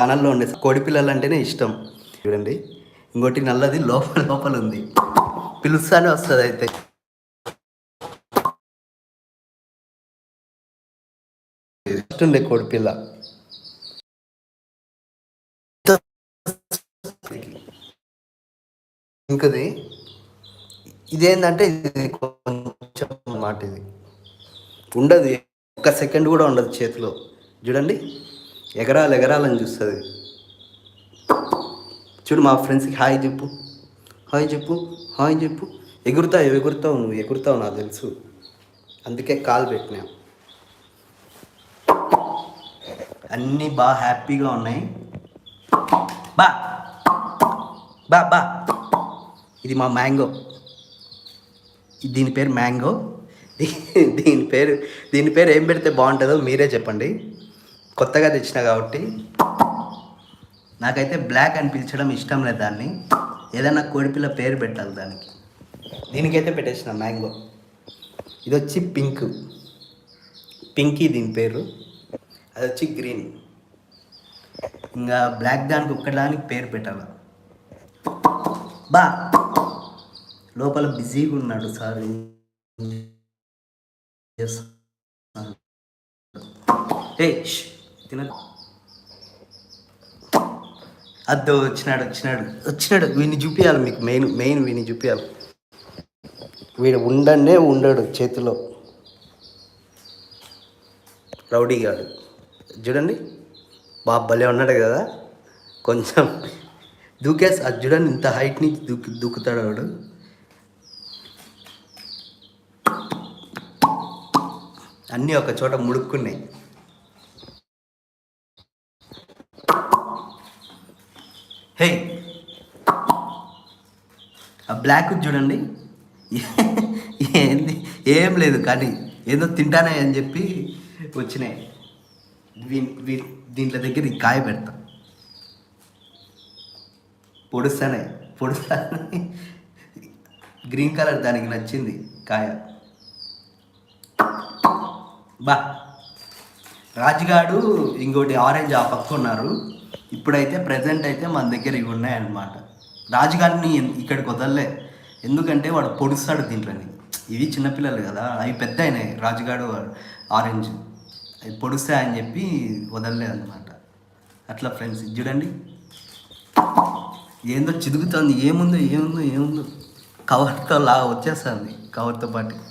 ఛానల్లో ఉండే కోడి పిల్లలు అంటేనే ఇష్టం. చూడండి ఇంకోటి నల్లది లోపల లోపల ఉంది. పిలుస్తానే వస్తుంది అయితే. ఉండే కోడి పిల్ల. ఇంకది ఇదేంటంటే ఇది కొంచెం మాట ఇది ఉండదు ఒక్క సెకండ్ కూడా ఉండదు చేతిలో. చూడండి ఎగరాలు ఎగరాలని చూస్తుంది. చూడు మా ఫ్రెండ్స్కి హాయ్ చెప్పు. హాయ్ చెప్పు హాయ్ చెప్పు. ఎగురుతావు ఎగురుతావు నువ్వు ఎగురుతావు నాకు తెలుసు. అందుకే కాల్ పెట్టినా. అన్నీ బాగా హ్యాపీగా ఉన్నాయి. బా బా బా. ఇది మా మ్యాంగో. దీని పేరు మ్యాంగో. దీని పేరు దీని పేరు ఏం పెడితే బాగుంటుందో మీరే చెప్పండి. కొత్తగా తెచ్చిన కాబట్టి నాకైతే బ్లాక్ అని పిలిచడం ఇష్టం లేదు దాన్ని. ఏదైనా కోడిపిల్ల పేరు పెట్టాలి దానికి. దీనికైతే పెట్టేసిన మ్యాంగో. ఇది వచ్చి పింక్. పింకీ దీని పేరు. అది వచ్చి గ్రీన్. ఇంకా బ్లాక్ దానికి ఒక్కడానికి పేరు పెట్టాలి? బా! లోపల బిజీగా ఉన్నాడు సార్. ఏ తినదు. అద్దో వచ్చినాడు వచ్చినాడు వచ్చినాడు. వీడిని చూపించాలి మీకు మెయిన్ మెయిన్ వీడిని చూపించాలి వీడు ఉండనే ఉండడు చేతిలో. రౌడీ గాడు. చూడండి. బాబు భలే ఉన్నాడు కదా. కొంచెం దూకేసి. అది చూడండి ఇంత హైట్ నుంచి దూకి దూకుతాడు వాడు. అన్నీ ఒక చోట ముడుక్కున్నాయి. హే. ఆ బ్లాక్ చూడండి. ఏంది? ఏం లేదు కానీ ఏదో తింటానే అని చెప్పి వచ్చినాయి. వీ- దీంట్లో దగ్గర ఈ కాయ పెడతా. పొడుస్తానే పొడుస్తానే. గ్రీన్ కలర్ దానికి నచ్చింది కాయ. బా. రాజుగాడు ఇంకోటి ఆరెంజ్ ఆ పక్క ఉన్నారు. ఇప్పుడైతే ప్రజెంట్ అయితే మన దగ్గర ఇవి ఉన్నాయన్నమాట. రాజుగాడిని ఇక్కడికి వదలలే. ఎందుకంటే వాడు పొడుస్తాడు దీంట్లోని. ఇవి చిన్నపిల్లలు కదా అవి పెద్ద అయినాయి. రాజుగాడు ఆరెంజ్ అవి పొడుస్తాయని చెప్పి వదలలే అనమాట అట్లా ఫ్రెండ్స్ చూడండి. ఏందో చిదుగుతుంది. ఏముందో ఏముందో ఏముందో. కవర్తో లా వచ్చేస్తుంది. కవర్తో పాటు.